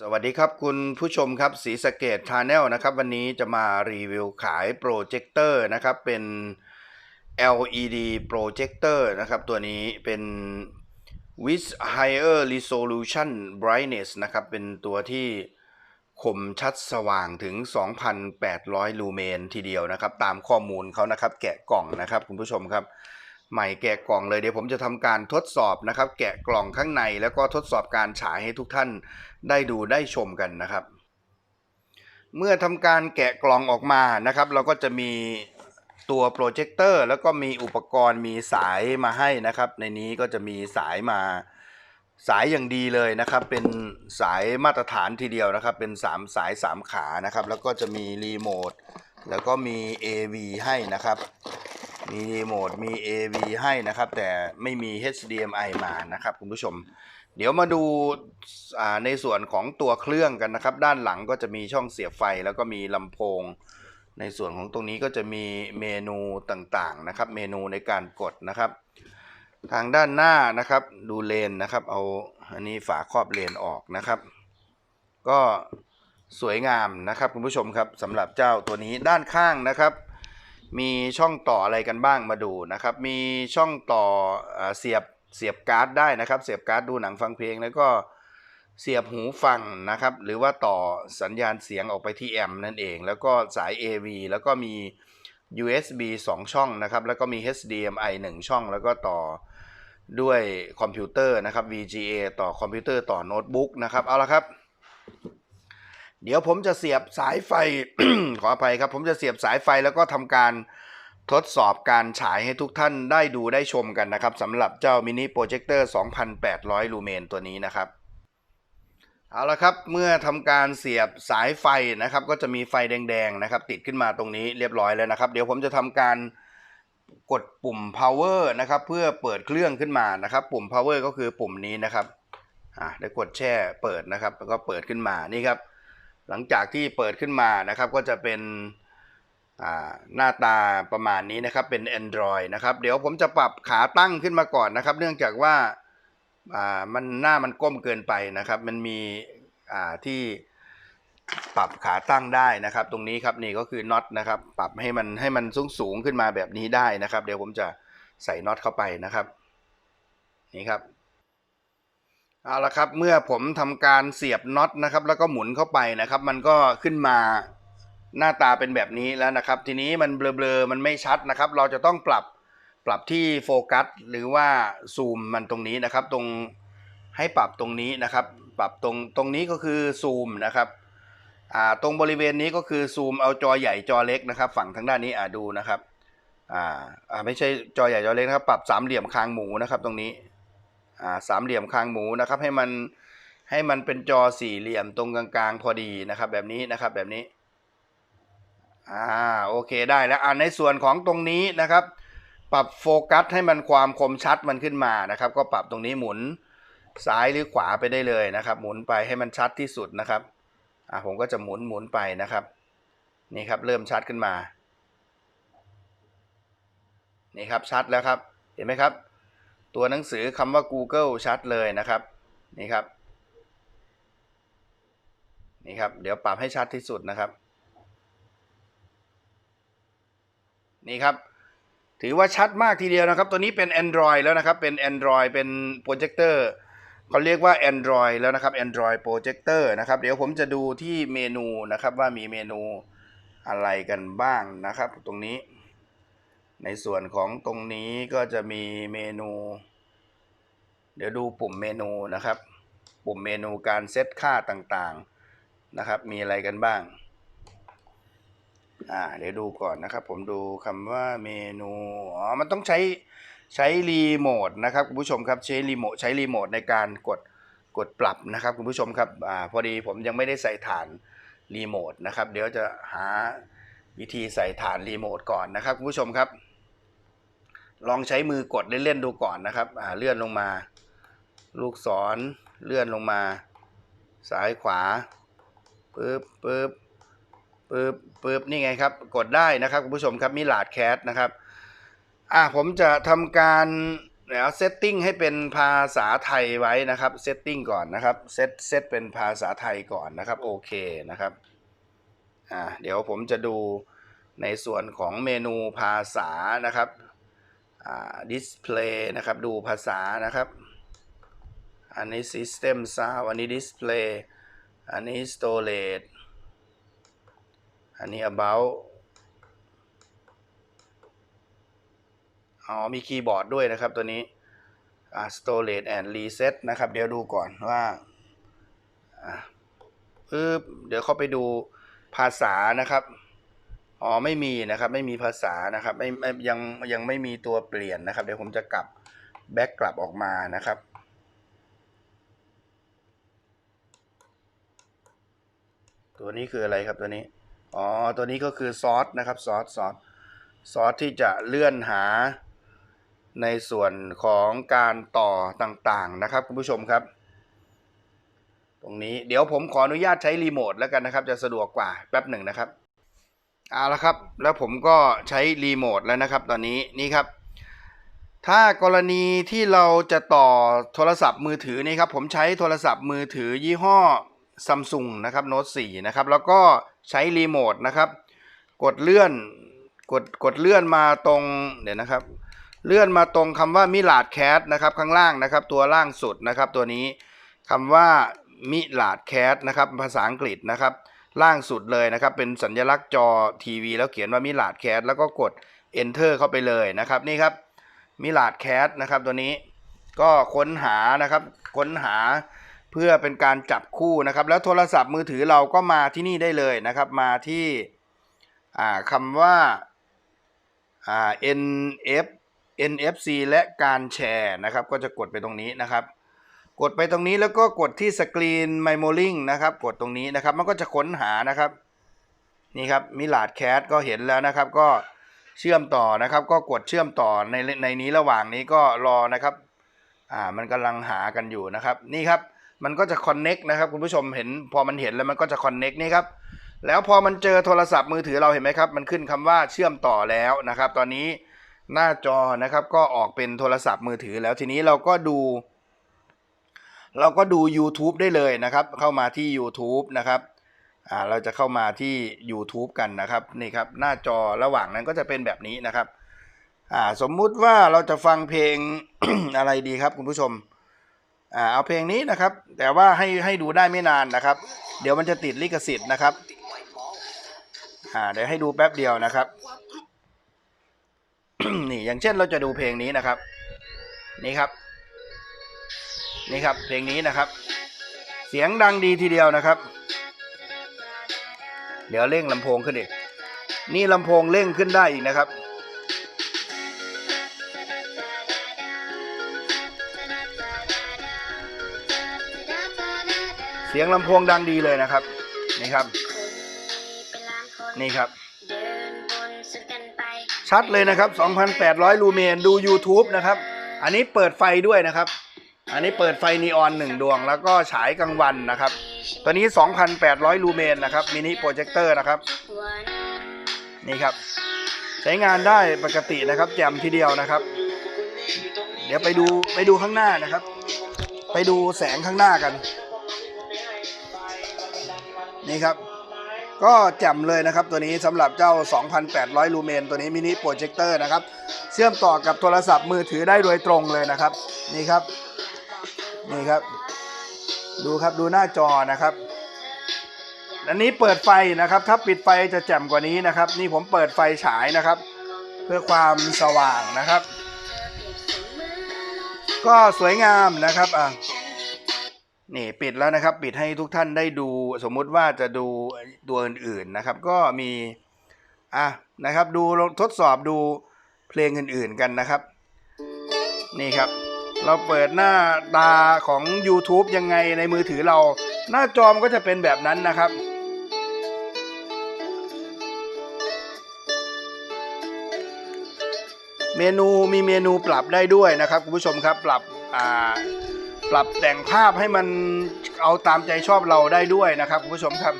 สวัสดีครับคุณผู้ชมครับสีสเกตชาแนลนะครับ วันนี้จะมารีวิวขายโปรเจคเตอร์นะครับ เป็น LED โปรเจคเตอร์นะครับ ตัวนี้เป็น with higher resolution brightness นะครับ เป็นตัวที่คมชัดสว่างถึง 2,800 ลูเมนทีเดียวนะครับ ตามข้อมูลเขานะครับ แกะกล่องนะครับคุณผู้ชมครับ ใหม่แกะกล่องเลยเดี๋ยวผมจะทำการทดสอบนะครับ แกะกล่องข้างในแล้วก็ทดสอบการฉายให้ทุกท่านได้ดูได้ชมกันนะครับ เมื่อทำการแกะกล่องออกมานะครับ เราก็จะมีตัวโปรเจคเตอร์แล้วก็มีอุปกรณ์มีสายมาให้นะครับ ในนี้ก็จะมีสายมาสายอย่างดีเลยนะครับ เป็นสายมาตรฐานทีเดียวนะครับ เป็นสามสายสามขานะครับ แล้วก็จะมีรีโมทแล้วก็มี AV ให้นะครับ มีรีโมทมี AV ให้นะครับ แต่ไม่มี HDMI มานะครับคุณผู้ชม เดี๋ยวมาดูาในส่วนของตัวเครื่องกันนะครับ ด้านหลังก็จะมีช่องเสียบไฟแล้วก็มีลำโพง ในส่วนของตรงนี้ก็จะมีเมนูต่างๆนะครับ เมนูในการกดนะครับ ทางด้านหน้านะครับดูเลนนะครับ เอาอันนี้ฝาครอบเลนออกนะครับ ก็สวยงามนะครับคุณผู้ชมครับสำหรับเจ้าตัวนี้ด้านข้างนะครับ มีช่องต่ออะไรกันบ้างมาดูนะครับ มีช่องต่อเสียบเสียบการ์ดได้นะครับ เสียบการ์ดดูหนังฟังเพลง แล้วก็เสียบหูฟังนะครับ หรือว่าต่อสัญญาณเสียงออกไปที่แอมนั่นเอง แล้วก็สาย AV แล้วก็มี USB 2 ช่องนะครับ แล้วก็มี HDMI 1 ช่อง แล้วก็ต่อด้วยคอมพิวเตอร์นะครับ VGA ต่อคอมพิวเตอร์ต่อโน้ตบุ๊กนะครับ เอาละครับ เดี๋ยวผมจะเสียบสายไฟ ขออภัยครับ ผมจะเสียบสายไฟแล้วก็ทำการทดสอบการฉายให้ทุกท่านได้ดูได้ชมกันนะครับสำหรับเจ้ามินิโปรเจคเตอร์ 2,800 ลูเมนตัวนี้นะครับ เอาละครับเมื่อทำการเสียบสายไฟนะครับ ก็จะมีไฟแดงๆนะครับ ติดขึ้นมาตรงนี้เรียบร้อยแล้วนะครับ เดี๋ยวผมจะทำการกดปุ่ม power นะครับ เพื่อเปิดเครื่องขึ้นมานะครับ ปุ่ม power ก็คือปุ่มนี้นะครับอ่าได้กดแช่เปิดนะครับ แล้วก็เปิดขึ้นมานี่ครับ หลังจากที่เปิดขึ้นมานะครับก็จะเป็นหน้าตาประมาณนี้นะครับเป็น Android นะครับเดี๋ยวผมจะปรับขาตั้งขึ้นมาก่อนนะครับ เนื่องจากว่าามันหน้ามันก้มเกินไปนะครับ มันมีที่ปรับขาตั้งได้นะครับ ตรงนี้ครับนี่ก็คือน็อตนะครับ ปรับให้มันให้มันสูงสูงขึ้นมาแบบนี้ได้นะครับ เดี๋ยวผมจะใส่น็อตเข้าไปนะครับ นี่ครับ เอาละครับเมื่อผมทำการเสียบน็อตนะครับ แล้วก็หมุนเข้าไปนะครับ มันก็ขึ้นมาหน้าตาเป็นแบบนี้แล้วนะครับ ทีนี้มันเบลอๆมันไม่ชัดนะครับ เราจะต้องปรับปรับที่โฟกัสหรือว่าซูมมันตรงนี้นะครับ ตรงให้ปรับตรงนี้นะครับ ปรับตรงตรงนี้ก็คือซูมนะครับอ่าตรงบริเวณนี้ก็คือซูมเอาจอใหญ่จอเล็กนะครับ ฝั่งทางด้านนี้อ่าดูนะครับอ่าอ่าไม่ใช่จอใหญ่จอเล็กนะครับ ปรับสามเหลี่ยมคางหมูนะครับ ตรงนี้ สามเหลี่ยมคางหมูนะครับ ให้มันให้มันเป็นจอสี่เหลี่ยมตรงกลางๆพอดีนะครับ แบบนี้นะครับแบบนี้อ่าโอเคได้แล้วอ่าในส่วนของตรงนี้นะครับ ปรับโฟกัสให้มันความคมชัดมันขึ้นมานะครับ ก็ปรับตรงนี้หมุนซ้ายหรือขวาไปได้เลยนะครับ หมุนไปให้มันชัดที่สุดนะครับอ่าผมก็จะหมุนหมุนไปนะครับ นี่ครับเริ่มชัดขึ้นมา นี่ครับชัดแล้วครับ เห็นไหมครับ ตัวหนังสือคำว่า Google ชัดเลยนะครับ นี่ครับ นี่ครับ เดี๋ยวปรับให้ชัดที่สุดนะครับ นี่ครับ ถือว่าชัดมากทีเดียวนะครับ ตัวนี้เป็น Android แล้วนะครับ เป็น Android เป็นโปรเจคเตอร์เขาเรียกว่า Android แล้วนะครับ Android Projector นะครับ เดี๋ยวผมจะดูที่เมนูนะครับว่ามีเมนูอะไรกันบ้างนะครับ ตรงนี้ ในส่วนของตรงนี้ก็จะมีเมนู เดี๋ยวดูปุ่มเมนูนะครับ ปุ่มเมนูการเซตค่าต่างๆนะครับ มีอะไรกันบ้างอ่าเดี๋ยวดูก่อนนะครับ ผมดูคำว่าเมนูอ๋อมันต้องใช้ใช้รีโมทนะครับคุณผู้ชมครับใช้รีโมทใช้รีโมทในการกดกดปรับนะครับคุณผู้ชมครับอ่าพอดีผมยังไม่ได้ใส่ฐานรีโมทนะครับ เดี๋ยวจะหาวิธีใส่ฐานรีโมทก่อนนะครับคุณผู้ชมครับ ลองใช้มือกดเล่นๆดูก่อนนะครับเลื่อนลงมา ลูกศรเลื่อนลงมา ซ้ายขวาปึ๊บปึ๊บปึ๊บปึ๊บนี่ไงครับ กดได้นะครับคุณผู้ชมครับมิลาดแคสนะครับอ่าผมจะทำการเดี๋ยวเซตติ้งให้เป็นภาษาไทยไว้นะครับเซตติ้งก่อนนะครับเซตเซตเป็นภาษาไทยก่อนนะครับโอเคนะครับอ่าเดี๋ยวผมจะดูในส่วนของเมนูภาษานะครับ ดิสเพลย์นะครับ ดูภาษานะครับ อันนี้ System Sound อันนี้ Display อันนี้ Storage อันนี้ About อ๋อมีคีย์บอร์ดด้วยนะครับตัวนี้ Storage and Reset นะครับ เดี๋ยวดูก่อนว่าอ่าปึ๊บเดี๋ยวเข้าไปดูภาษานะครับ อ๋อไม่มีนะครับ ไม่มีภาษานะครับไม่ไม่ยังยังไม่มีตัวเปลี่ยนนะครับ เดี๋ยวผมจะกลับแบ็กกลับออกมานะครับ ตัวนี้คืออะไรครับตัวนี้อ๋อตัวนี้ก็คือซอสนะครับซอสซอสซอสที่จะเลื่อนหาในส่วนของการต่อต่างๆนะครับคุณผู้ชมครับ ตรงนี้เดี๋ยวผมขออนุญาตใช้รีโมทแล้วกันนะครับ จะสะดวกกว่าแป๊บหนึ่งนะครับ เอาละครับ แล้วผมก็ใช้รีโมทแล้วนะครับตอนนี้นี่ครับ ถ้ากรณีที่เราจะต่อโทรศัพท์มือถือนี่ครับ ผมใช้โทรศัพท์มือถือยี่ห้อซัมซุงนะครับโน้ต4นะครับ แล้วก็ใช้รีโมทนะครับ กดเลื่อนกดกดเลื่อนมาตรงเดี๋ยวนะครับ เลื่อนมาตรงคำว่ามิลาดแคสนะครับข้างล่างนะครับ ตัวล่างสุดนะครับ ตัวนี้คำว่ามิลาดแคสนะครับ ภาษาอังกฤษนะครับ ล่างสุดเลยนะครับ เป็นสัญลักษณ์จอทีวี แล้วเขียนว่ามิลาดแคสแล้วก็กด enter เข้าไปเลยนะครับ นี่ครับมิลาดแคสนะครับตัวนี้ก็ค้นหานะครับค้นหาเพื่อเป็นการจับคู่นะครับ แล้วโทรศัพท์มือถือเราก็มาที่นี่ได้เลยนะครับ มาที่คำว่าอ่า NF NFC และการแชร์นะครับ ก็จะกดไปตรงนี้นะครับ กดไปตรงนี้แล้วก็กดที่สกรีน Memory นะครับ กดตรงนี้นะครับ มันก็จะค้นหานะครับ นี่ครับมิลาดแคสก็เห็นแล้วนะครับ ก็เชื่อมต่อนะครับ ก็กดเชื่อมต่อในในนี้ระหว่างนี้ก็รอนะครับอ่ามันกำลังหากันอยู่นะครับ นี่ครับมันก็จะคอนเน็กนะครับคุณผู้ชมเห็นพอมันเห็นแล้วมันก็จะคอนเน็กนี่ครับแล้วพอมันเจอโทรศัพท์มือถือเราเห็นไหมครับ มันขึ้นคำว่าเชื่อมต่อแล้วนะครับ ตอนนี้หน้าจอนะครับก็ออกเป็นโทรศัพท์มือถือแล้วทีนี้เราก็ดู เราก็ดู YouTube ได้เลยนะครับ เข้ามาที่ YouTube นะครับอ่าเราจะเข้ามาที่ YouTube กันนะครับนี่ครับหน้าจอระหว่างนั้นก็จะเป็นแบบนี้นะครับอ่าสมมุติว่าเราจะฟังเพลง อะไรดีครับคุณผู้ชมอ่าเอาเพลงนี้นะครับ แต่ว่าให้ให้ดูได้ไม่นานนะครับ เดี๋ยวมันจะติดลิขสิทธิ์นะครับอ่าเดี๋ยวให้ดูแป๊บเดียวนะครับ นี่อย่างเช่นเราจะดูเพลงนี้นะครับ นี่ครับ นี่ครับเพลงนี้นะครับ เสียงดังดีทีเดียวนะครับ เดี๋ยวเร่งลำโพงขึ้นอีกนี่ลำโพงเร่งขึ้นได้อีกนะครับ เสียงลำโพงดังดีเลยนะครับนี่ครับ นี่ครับ ชัดเลยนะครับ 2,800 ลูเมนดู YouTube นะครับ อันนี้เปิดไฟด้วยนะครับ อันนี้เปิดไฟนีออนหนึ่งดวง แล้วก็ฉายกลางวันนะครับ ตัวนี้ 2,800 ลูเมนนะครับมินิโปรเจคเตอร์นะครับ นี่ครับ ใช้งานได้ปกตินะครับ แจ่มทีเดียวนะครับ เดี๋ยวไปดูไปดูข้างหน้านะครับ ไปดูแสงข้างหน้ากัน นี่ครับ ก็แจ่มเลยนะครับ ตัวนี้สำหรับเจ้า 2,800 ลูเมน ตัวนี้มินิโปรเจคเตอร์นะครับ เชื่อมต่อกับโทรศัพท์มือถือได้โดยตรงเลยนะครับ นี่ครับ นี่ครับ ดูครับดูหน้าจอนะครับอันนี้เปิดไฟนะครับ ถ้าปิดไฟจะแจ่มกว่านี้นะครับ นี่ผมเปิดไฟฉายนะครับ เพื่อความสว่างนะครับ ก็สวยงามนะครับอะนี่ปิดแล้วนะครับ ปิดให้ทุกท่านได้ดู สมมุติว่าจะดูตัวอื่นๆนะครับ ก็มีอะนะครับ ดูทดสอบดูเพลงอื่นๆกันนะครับ นี่ครับ เราเปิดหน้าตาของ YouTube ยังไงในมือถือเรา หน้าจอมนก็จะเป็นแบบนั้นนะครับ เมนูมีเมนูปรับได้ด้วยนะครับคุณผู้ชมครับปรับปรับแต่งภาพให้มันเอาตามใจชอบเราได้ด้วยนะครับคุณผู้ชมครับ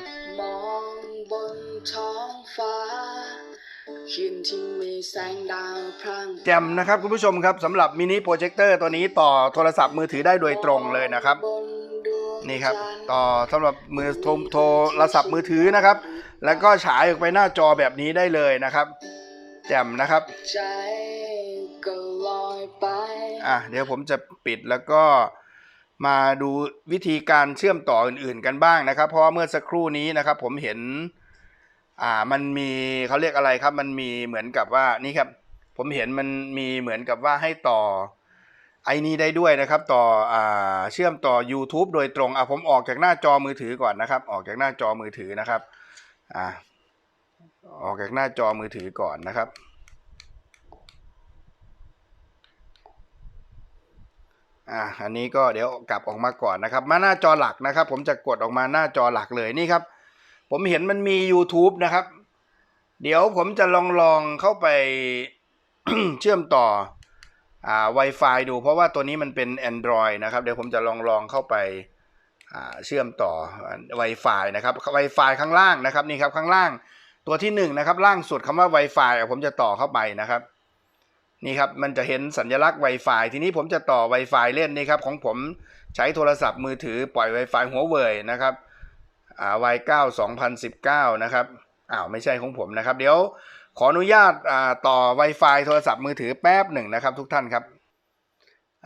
คืนที่มีแสงดาวพร่างแจ่มนะครับคุณผู้ชมครับสำหรับมินิโปรเจคเตอร์ตัวนี้ต่อโทรศัพท์มือถือได้โดยตรงเลยนะครับบนดวงนี่ครับจันทต่อสำหรับมือโทรโทรศัพท์มือถือนะครับ แล้วก็ฉายออกไปหน้าจอแบบนี้ได้เลยนะครับ แจ่มนะครับใจก็ลอยไปอะเดี๋ยวผมจะปิดแล้วก็มาดูวิธีการเชื่อมต่ออื่นๆกันบ้างนะครับ เพราะว่าเมื่อสักครู่นี้นะครับ ผมเห็น อ่ามันมีเขาเรียกอะไรครับ มันมีเหมือนกับว่านี่ครับ ผมเห็นมันมีเหมือนกับว่าให้ต่อไอ้นี้ได้ด้วยนะครับ ต่ออ่าเชื่อมต่อ YouTube โดยตรงอะผมออกจากหน้าจอมือถือก่อนนะครับ ออกจากหน้าจอมือถือนะครับอ่าออกจากหน้าจอมือถือก่อนนะครับ อ่าอันนี้ก็เดี๋ยวกลับออกมาก่อนนะครับ มาหน้าจอหลักนะครับ ผมจะกดออกมาหน้าจอหลักเลยนี่ครับ ผมเห็นมันมี YouTube นะครับ เดี๋ยวผมจะลองลองเข้าไปเชื่อมต่ออ่า Wi-Fi ดู เพราะว่าตัวนี้มันเป็น Android นะครับ เดี๋ยวผมจะลองลองเข้าไปอ่าเชื่อมต่อ Wi-Fi นะครับ Wi-Fi ข้างล่างนะครับนี่ครับข้างล่างตัวที่หนึ่งนะครับล่างสุดคำว่า Wi-Fi ผมจะต่อเข้าไปนะครับ นี่ครับมันจะเห็นสัญลักษณ์ Wi-Fi ทีนี้ผมจะต่อ Wi-Fi เล่นนี่ครับของผมใช้โทรศัพท์มือถือปล่อย Wi-Fi หัวเว่ยนะครับ อ่า Y9 2019นะครับอ้าวไม่ใช่ของผมนะครับ เดี๋ยวขออนุญาตอ่าต่อ Wi-Fi โทรศัพท์มือถือแป๊บหนึ่งนะครับ ทุกท่านครับ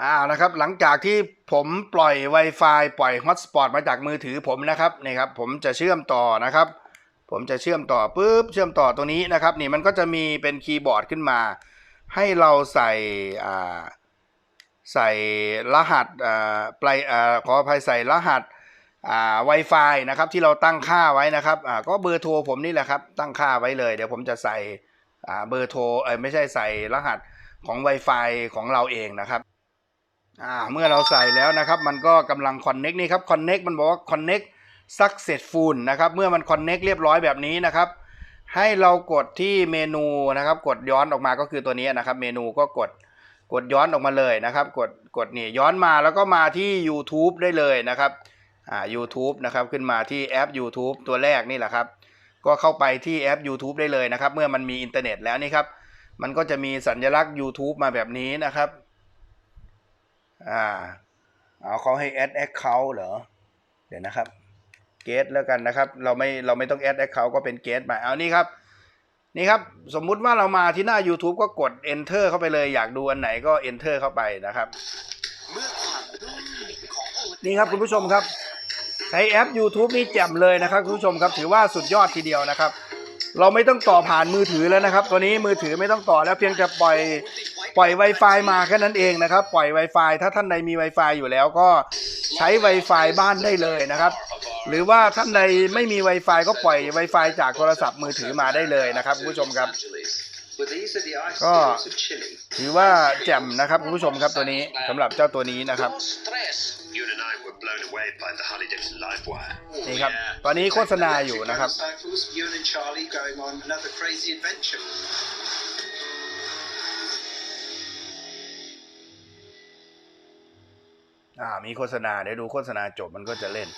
อ้านะครับหลังจากที่ผมปล่อย Wi-Fi ปล่อย Hotspot มาจากมือถือผมนะครับนี่ครับผมจะเชื่อมต่อนะครับ ผมจะเชื่อมต่อปุ๊บเชื่อมต่อตรงนี้นะครับ นี่มันก็จะมีเป็นคีย์บอร์ดขึ้นมา ให้เราใส่อ่าใส่รหัสอ่าปลายอ่าขออภัยใส่รหัส อ่า Wi-Fi นะครับที่เราตั้งค่าไว้นะครับอ่าก็เบอร์โทรผมนี่แหละครับตั้งค่าไว้เลย เดี๋ยวผมจะใส่อ่าเบอร์โทรเออไม่ใช่ใส่รหัสของ Wi-Fi ของเราเองนะครับอ่าเมื่อเราใส่แล้วนะครับมันก็กำลัง Connect นี่ครับ Connect มันบอกว่า Connect successful นะครับเมื่อมัน Connect เรียบร้อยแบบนี้นะครับให้เรากดที่เมนูนะครับ กดย้อนออกมาก็คือตัวนี้นะครับ เมนูก็กดกดย้อนออกมาเลยนะครับ กดกดนี่ย้อนมาแล้วก็มาที่ YouTube ได้เลยนะครับ อ่า YouTube นะครับขึ้นมาที่แอป YouTube ตัวแรกนี่แหละครับ ก็เข้าไปที่แอป YouTube ได้เลยนะครับ เมื่อมันมีอินเทอร์เน็ตแล้วนี่ครับ มันก็จะมีสัญลักษณ์ YouTube มาแบบนี้นะครับอ่าเอาเขาให้ add account เหรอ เดี๋ยวนะครับเกตแล้วกันนะครับ เราไม่เราไม่ต้องแอดแอคเคาท์ก็เป็นเกตมาเอานี่ครับนี่ครับ สมมุติว่าเรามาที่หน้า YouTube ก็กด enter เข้าไปเลยอยากดูอันไหนก็ enter เข้าไปนะครับนี่ครับคุณผู้ชมครับ ใช้แอป YouTube นี่แจ่มเลยนะครับคุณผู้ชมครับถือว่าสุดยอดทีเดียวนะครับ เราไม่ต้องต่อผ่านมือถือแล้วนะครับ ตัวนี้มือถือไม่ต้องต่อแล้วเพียงแต่ปล่อยปล่อย Wi-Fi มาแค่นั้นเองนะครับ ปล่อย Wi-Fi ถ้าท่านใดมี Wi-Fi อยู่แล้วก็ใช้ Wi-Fi บ้านได้เลยนะครับ หรือว่าท่านใดไม่มี Wi-Fi ก็ปล่อย Wi-Fi จากโทรศัพท์มือถือมาได้เลยนะครับคุณผู้ชมครับก็ถือว่าแจ่มนะครับคุณผู้ชมครับตัวนี้สำหรับเจ้าตัวนี้นะครับ นี่ครับ ตอนนี้โฆษณาอยู่นะครับ Cycles, Ewan and Charlie going on another crazy adventure. อ่า มีโฆษณา เดี๋ยวดูโฆษณาจบมันก็จะเล่น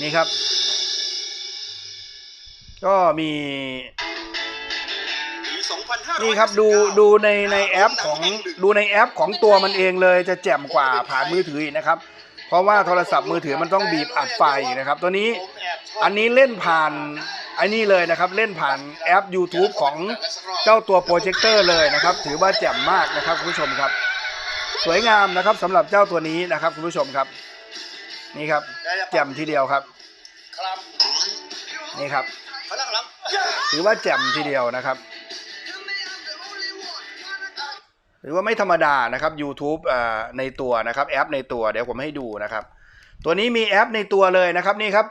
นี่ครับ ก็มีนี่ครับดูดูในในแอปของดูในแอปของตัวมันเองเลยจะแจ่มกว่าผ่านมือถืออีกนะครับ เพราะว่าโทรศัพท์มือถือมันต้องบีบอัดไฟนะครับ ตัวนี้อันนี้เล่นผ่านไอ้นี่เลยนะครับ เล่นผ่านแอป YouTube ของเจ้าตัวโปรเจคเตอร์เลยนะครับ ถือว่าแจ่มมากนะครับคุณผู้ชมครับ สวยงามนะครับสำหรับเจ้าตัวนี้นะครับคุณผู้ชมครับ นี่ครับแจ่มทีเดียวครับ นี่ครับ ถือว่าแจ่มทีเดียวนะครับ หรือว่าไม่ธรรมดานะครับ YouTube ในตัวนะครับแอปในตัวเดี๋ยวผมให้ดูนะครับ ตัวนี้มีแอปในตัวเลยนะครับนี่ครับ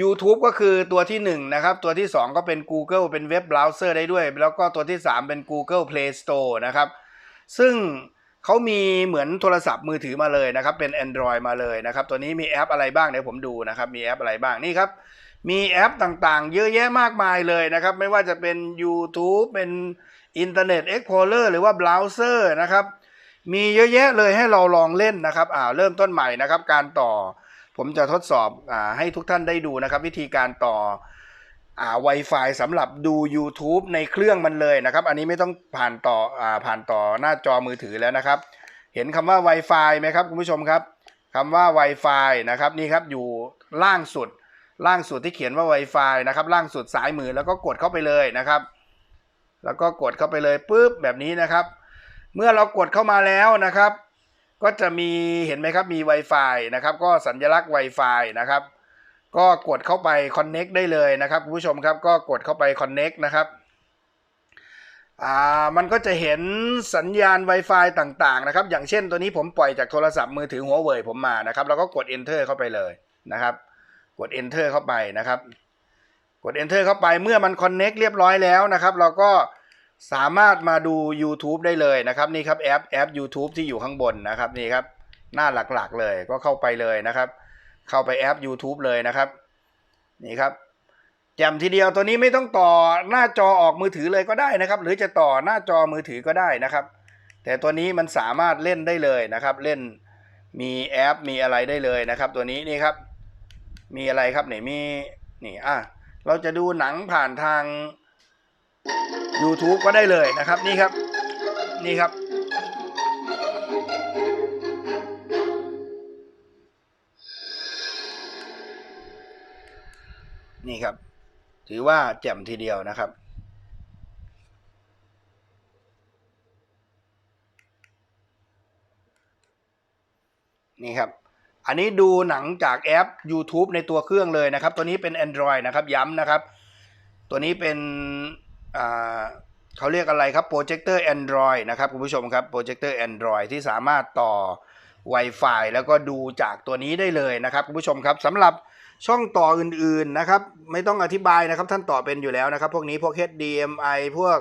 YouTube ก็คือตัวที่หนึ่งนะครับตัวที่สองก็เป็น Google เป็นเว็บเบราว์เซอร์ได้ด้วย แล้วก็ตัวที่สามเป็น Google Play Store นะครับ ซึ่งเขามีเหมือนโทรศัพท์มือถือมาเลยนะครับ เป็น Android มาเลยนะครับ ตัวนี้มีแอปอะไรบ้างเดี๋ยวผมดูนะครับ มีแอปอะไรบ้างนี่ครับ มีแอปต่างๆ เยอะแยะมากมายเลยนะครับ ไม่ว่าจะเป็น YouTube เป็น Internet Explorer หรือว่าเบราว์เซอร์นะครับมีเยอะแยะเลยให้เราลองเล่นนะครับอ่าเริ่มต้นใหม่นะครับ การต่อผมจะทดสอบอ่าให้ทุกท่านได้ดูนะครับ วิธีการต่ออ่า Wi-Fi สำหรับดู YouTube ในเครื่องมันเลยนะครับ อันนี้ไม่ต้องผ่านต่ออ่าผ่านต่อหน้าจอมือถือแล้วนะครับ เห็นคำว่า Wi-Fi ไหมครับคุณผู้ชมครับคำว่า Wi-Fi นะครับนี่ครับอยู่ล่างสุด ล่างสุดที่เขียนว่า Wi-Fi นะครับล่างสุดซ้ายมือแล้วก็กดเข้าไปเลยนะครับ แล้วก็กดเข้าไปเลยปุ๊บแบบนี้นะครับ เมื่อเรากดเข้ามาแล้วนะครับ ก็จะมีเห็นไหมครับมี Wi-Fi นะครับ ก็สัญลักษณ์ Wi-Fi นะครับ ก็กดเข้าไป Connect ได้เลยนะครับคุณผู้ชมครับก็กดเข้าไป Connect นะครับอ่ามันก็จะเห็นสัญญาณ Wi-Fi ต่างๆนะครับ อย่างเช่นตัวนี้ผมปล่อยจากโทรศัพท์มือถือหัวเว่ยผมมานะครับ แล้วก็กด Enter เข้าไปเลยนะครับ กด Enter เข้าไปนะครับ กด Enter เข้าไปเมื่อมัน Connect เรียบร้อยแล้วนะครับ เราก็สามารถมาดู YouTube ได้เลยนะครับนี่ครับแอปแอป YouTube ที่อยู่ข้างบนนะครับนี่ครับหน้าหลักๆเลยก็เข้าไปเลยนะครับ เข้าไปแอป YouTube เลยนะครับ นี่ครับแจมทีเดียวตัวนี้ไม่ต้องต่อหน้าจอออกมือถือเลยก็ได้นะครับ หรือจะต่อหน้าจอมือถือก็ได้นะครับ แต่ตัวนี้มันสามารถเล่นได้เลยนะครับ เล่นมีแอปมีอะไรได้เลยนะครับ ตัวนี้นี่ครับ มีอะไรครับเนี่มีนี่อะ เราจะดูหนังผ่านทาง YouTube ก็ได้เลยนะครับ นี่ครับ นี่ครับ นี่ครับ ถือว่าแจ่มทีเดียวนะครับนี่ครับ อันนี้ดูหนังจากแอป YouTube ในตัวเครื่องเลยนะครับ ตัวนี้เป็น Android นะครับย้ำนะครับ ตัวนี้เป็นเขาเรียกอะไรครับโปรเจคเตอร์ Android นะครับคุณผู้ชมครับโปรเจคเตอร์ Android ที่สามารถต่อ Wi-Fi แล้วก็ดูจากตัวนี้ได้เลยนะครับคุณผู้ชมครับสำหรับช่องต่ออื่นๆนะครับ ไม่ต้องอธิบายนะครับ ท่านต่อเป็นอยู่แล้วนะครับ พวกนี้พวก HDMI พวก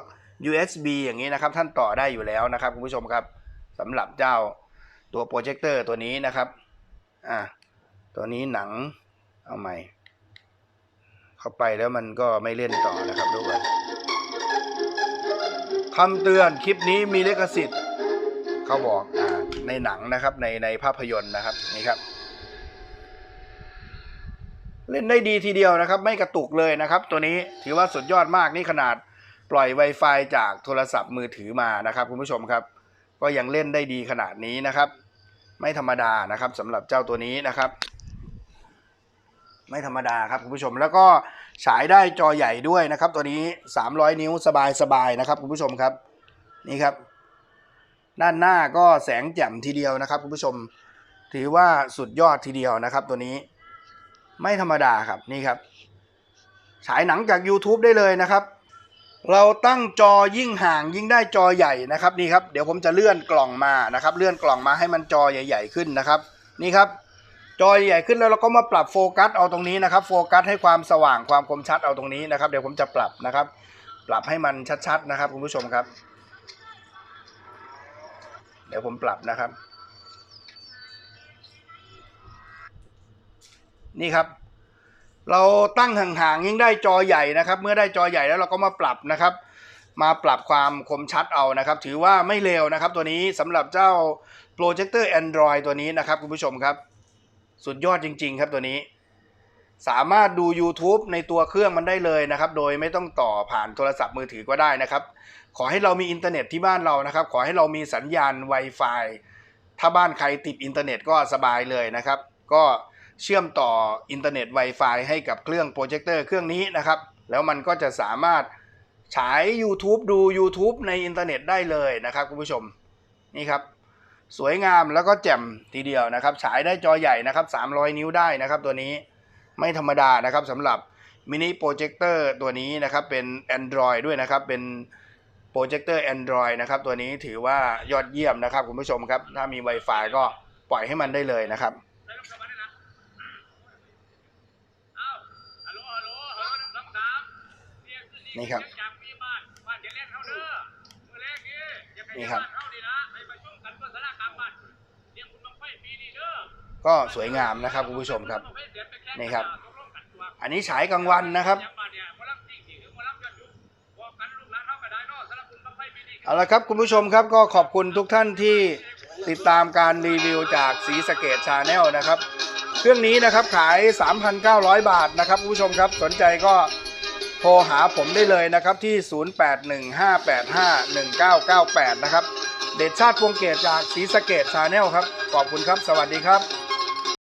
USB อย่างนี้นะครับ ท่านต่อได้อยู่แล้วนะครับคุณผู้ชมครับสำหรับเจ้าตัวโปรเจคเตอร์ตัวนี้นะครับ อ่าตัวนี้หนังเอาใหม่ เข้าไปแล้วมันก็ไม่เล่นต่อนะครับทุกคนคำเตือนคลิปนี้มีลิขสิทธิ์เขาบอกอ่าในหนังนะครับในในภาพยนตร์นะครับนี่ครับ เล่นได้ดีทีเดียวนะครับ ไม่กระตุกเลยนะครับ ตัวนี้ถือว่าสุดยอดมากนี่ขนาดปล่อย Wi-Fi จากโทรศัพท์มือถือมานะครับ คุณผู้ชมครับ ก็ยังเล่นได้ดีขนาดนี้นะครับ ไม่ธรรมดานะครับสำหรับเจ้าตัวนี้นะครับ ไม่ธรรมดาครับคุณผู้ชมแล้วก็ฉายได้จอใหญ่ด้วยนะครับ ตัวนี้ 300 นิ้วสบายๆนะครับคุณผู้ชมครับนี่ครับ ด้านหน้าก็แสงแจ่มทีเดียวนะครับคุณผู้ชม ถือว่าสุดยอดทีเดียวนะครับ ตัวนี้ไม่ธรรมดาครับนี่ครับ ฉายหนังจาก YouTube ได้เลยนะครับ เราตั้งจอยิ่งห่างยิ่งได้จอใหญ่นะครับนี่ครับเดี๋ยวผมจะเลื่อนกล่องมานะครับ เลื่อนกล่องมาให้มันจอใหญ่ ๆขึ้นนะครับ นี่ครับ จอใหญ่ขึ้นแล้วเราก็มาปรับโฟกัสเอาตรงนี้นะครับ โฟกัสให้ความสว่างความคมชัดเอาตรงนี้นะครับ เดี๋ยวผมจะปรับนะครับ ปรับให้มันชัดๆนะครับคุณผู้ชมครับ เดี๋ยวผมปรับนะครับ นี่ครับ เราตั้งห่างๆยิ่งได้จอใหญ่นะครับ เมื่อได้จอใหญ่แล้วเราก็มาปรับนะครับ มาปรับความคมชัดเอานะครับ ถือว่าไม่เลวนะครับ ตัวนี้สำหรับเจ้าโปรเจคเตอร์ Android ตัวนี้นะครับคุณผู้ชมครับ สุดยอดจริง ๆ ครับตัวนี้ สามารถดู YouTube ในตัวเครื่องมันได้เลยนะครับ โดยไม่ต้องต่อผ่านโทรศัพท์มือถือก็ได้นะครับ ขอให้เรามีอินเทอร์เน็ตที่บ้านเรานะครับ ขอให้เรามีสัญญาณ Wi-Fi ถ้าบ้านใครติดอินเทอร์เน็ตก็สบายเลยนะครับ ก็ เชื่อมต่ออินเทอร์เน็ต Wi-Fi ให้กับเครื่องโปรเจคเตอร์เครื่องนี้นะครับ แล้วมันก็จะสามารถฉาย YouTube ดู YouTube ในอินเทอร์เน็ตได้เลยนะครับคุณผู้ชมนี่ครับ สวยงามแล้วก็แจ่มทีเดียวนะครับ ฉายได้จอใหญ่นะครับ 300 นิ้วได้นะครับ ตัวนี้ไม่ธรรมดานะครับสำหรับมินิโปรเจคเตอร์ตัวนี้นะครับเป็น Android ด้วยนะครับเป็นโปรเจคเตอร์ Android นะครับตัวนี้ถือว่ายอดเยี่ยมนะครับคุณผู้ชมครับ ถ้ามี Wi-Fi ก็ปล่อยให้มันได้เลยนะครับ นี่ครับนี่ครับ ก็สวยงามนะครับคุณผู้ชมครับนี่ครับ อันนี้ฉายกลางวันนะครับเอาละครับคุณผู้ชมครับก็ขอบคุณทุกท่านที่ติดตามการรีวิวจากสีสเกตชาแนลนะครับ เครื่องนี้นะครับขาย 3,900 บาทนะครับคุณผู้ชมครับสนใจก็ ทรหาผมได้เลยนะครับที่ 0815851998 นะครับ เดชชาติพวงเกตจากศรีสะเกดชาแนลครับ ขอบคุณครับ สวัสดีครับ